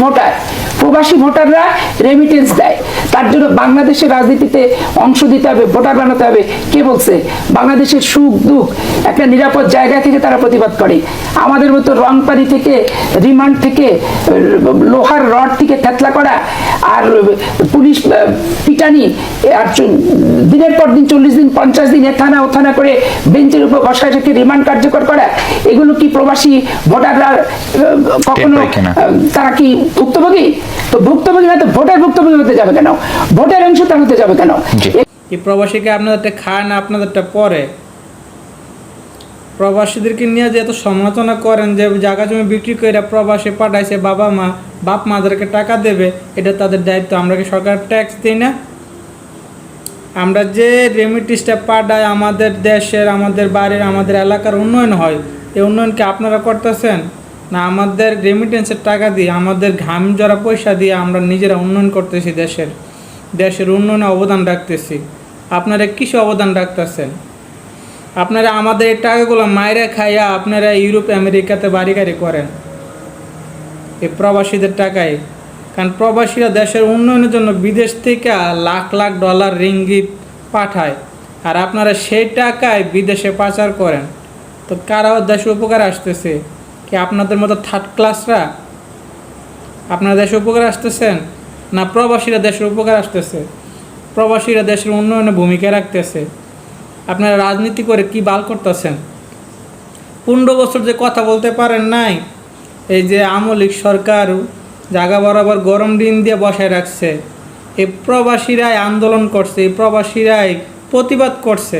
Voter. প্রবাসী ভোটাররা remittance দেয়। তার জন্য বাংলাদেশের রাজনীতিতে অংশ দিতে হবে ভোটার বানাতে হবে। কে বলছে? বাংলাদেশের সুখ দুঃখ একটা নিরাপদ জায়গা থেকে তারা প্রতিবাদ করে। আমাদের মতো রংপানি থেকে রিমান্ড থেকে লোহার রড থেকে থেতলা করা আর পুলিশ পিটানি আর দিনের পর দিন চল্লিশ দিন পঞ্চাশ দিন এ থানা ও থানা করে বেঞ্চের উপর বসায় রেখে রিমান্ড কার্যকর করা এগুলো কি প্রবাসী ভোটাররা কখনো তারা কি ভুক্তভোগী? তো ভুক্তভোগী না তো ভোটার ভুক্তভোগী হতে যাবে কেন? ভোটের অংশ তার হতে যাবে কেন? এই প্রবাসীকে আপনাদেরটা খায় না আপনাদেরটা পরে। প্রবাসীদেরকে নিয়ে যে এত সমালোচনা করেন যে জায়গা জমি বিক্রি করে প্রবাসী পাঠাইছে বাবা মা বাপ মাদেরকে টাকা দেবে এটা তাদের দায়িত্ব। আমরা কি সরকার ট্যাক্স দিই না? আমরা যে রেমিটিসটা পাঠাই আমাদের দেশের আমাদের বাড়ির আমাদের এলাকার উন্নয়ন হয় এই উন্নয়ন কি আপনারা করতেছেন? না, আমাদের রেমিটেন্সের টাকা দিয়ে, আমাদের ঘাম জরা পয়সা দিয়ে আমরা নিজেরা উন্নয়ন করতেছি দেশের। দেশের উন্নয়নে অবদান রাখতেছি। আপনারা কিসে অবদান রাখতেছেন? আপনারা আমাদের এই টাকাগুলো মায়েরা খাইয়া আপনারা ইউরোপ, আমেরিকাতে বাড়ি গাড়ি করেন। এই প্রবাসীদের টাকায়। কারণ প্রবাসীরা দেশের উন্নয়নের জন্য বিদেশ থেকে লাখ লাখ ডলার রিঙ্গিত পাঠায়। আর আপনারা সেই টাকায় বিদেশে পাচার করেন। তো কারা দেশের উপকার আসতেছে? কি আপনাদের মতো থার্ড ক্লাসরা আপনারা দেশের উপকার আসতেছেন? না প্রবাসীরা দেশের উপকার আসতেছে? প্রবাসীরা দেশের উন্নয়নে ভূমিকা রাখতেছে। আপনারা রাজনীতি করে কি বাল করতেছেন? পনেরো বছর যে কথা বলতে পারেন নাই, এই যে আমলিক সরকার জায়গা বরাবর গরম দিন দিয়ে বসায় রাখছে। এই প্রবাসীরাই আন্দোলন করছে, এই প্রবাসীরাই প্রতিবাদ করছে।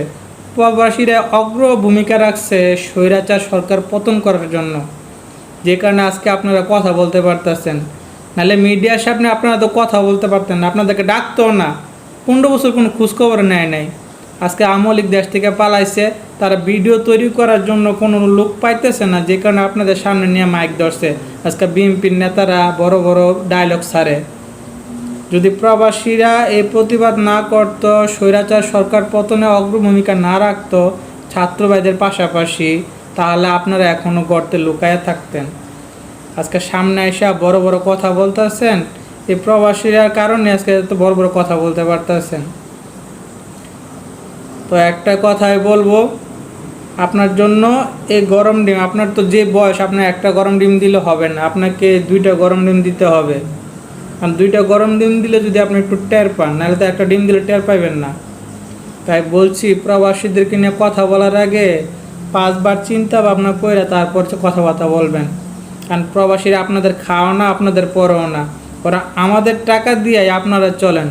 প্রবাসীরা অগ্র ভূমিকা রাখছে স্বৈরাচার সরকার পতন করার জন্য। যে কারণে আজকে আপনারা কথা বলতে পারতেছেন। নাহলে মিডিয়ার সামনে আপনারা তো কথা বলতে পারতেন না, আপনাদেরকে ডাকতো না। পনেরো বছর কোনো খোঁজখবর নেয় নাই। আজকে আমলিক দেশ থেকে পালাইছে, তারা ভিডিও তৈরি করার জন্য কোনো লোক পাইতেছে না, যে কারণে আপনাদের সামনে নিয়ে মাইক ধরছে। আজকে বিএনপির নেতারা বড় বড় ডায়লগ সারে যদি প্রবাসীরা এই প্রতিবাদ না করত, স্বৈরাচার সরকার পতনে অগ্রভূমিকা না রাখতো ছাত্রভাইদের পাশাপাশি তাহলে আপনারা এখনও গর্তে লুকায়া থাকতেন। আজকে সামনে এসে বড় বড় কথা বলতেছেন, এই প্রবাসীরার কারণে আজকে এত বড় বড় কথা বলতে পারতেছেন। তো একটা কথাই বলব, আপনার জন্য এই গরম ডিম, আপনার তো যে বয়স, আপনার একটা গরম ডিম দিলে হবে না, আপনাকে দুইটা গরম ডিম দিতে হবে। আর দুইটা গরম ডিম দিলে যদি আপনি একটু টের পান, নাহলে তো একটা ডিম দিলে টের পাইবেন না। তাই বলছি, প্রবাসীদেরকে নিয়ে কথা বলার আগে পাঁচবার চিন্তা ভাবনা করে তারপর কথাবার্তা বলবেন। কারণ প্রবাসীরা আপনাদের খাওয়া না, আপনাদের পরও না। ওরা আমাদের টাকা দিয়ে আপনারা চলেন।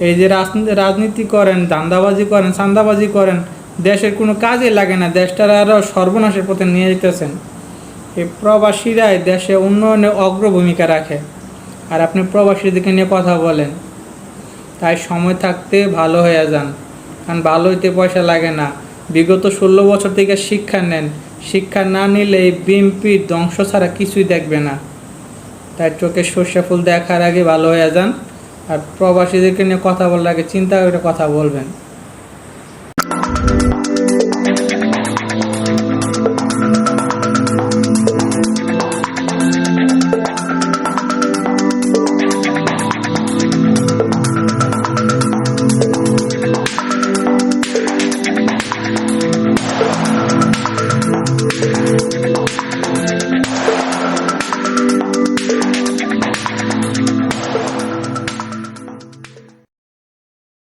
এই যে রাজনীতি করেন দান্দাবাজি করেন, সান্দাবাজি করেন, দেশের কোনো কাজে লাগে না। দেশটার আরও সর্বনাশের পথে নিয়ে যেতেছেন এই প্রবাসীরাই দেশে উন্নয়নে অগ্র ভূমিকা রাখে। আর আপনি প্রবাসীদেরকে নিয়ে কথা বলেন। তাই সময় থাকতে ভালো হয়ে যান। কারণ ভালো হইতে পয়সা লাগে না। বিগত ষোলো বছর থেকে শিক্ষা নেন। শিক্ষা না নিলে এই বিএমপির ধ্বংস ছাড়া কিছুই দেখবে না। তাই চোখে সর্ষে ফুল দেখার আগে ভালো হয়ে যান। আর প্রবাসীদেরকে নিয়ে কথা বলার আগে চিন্তা করে কথা বলবেন।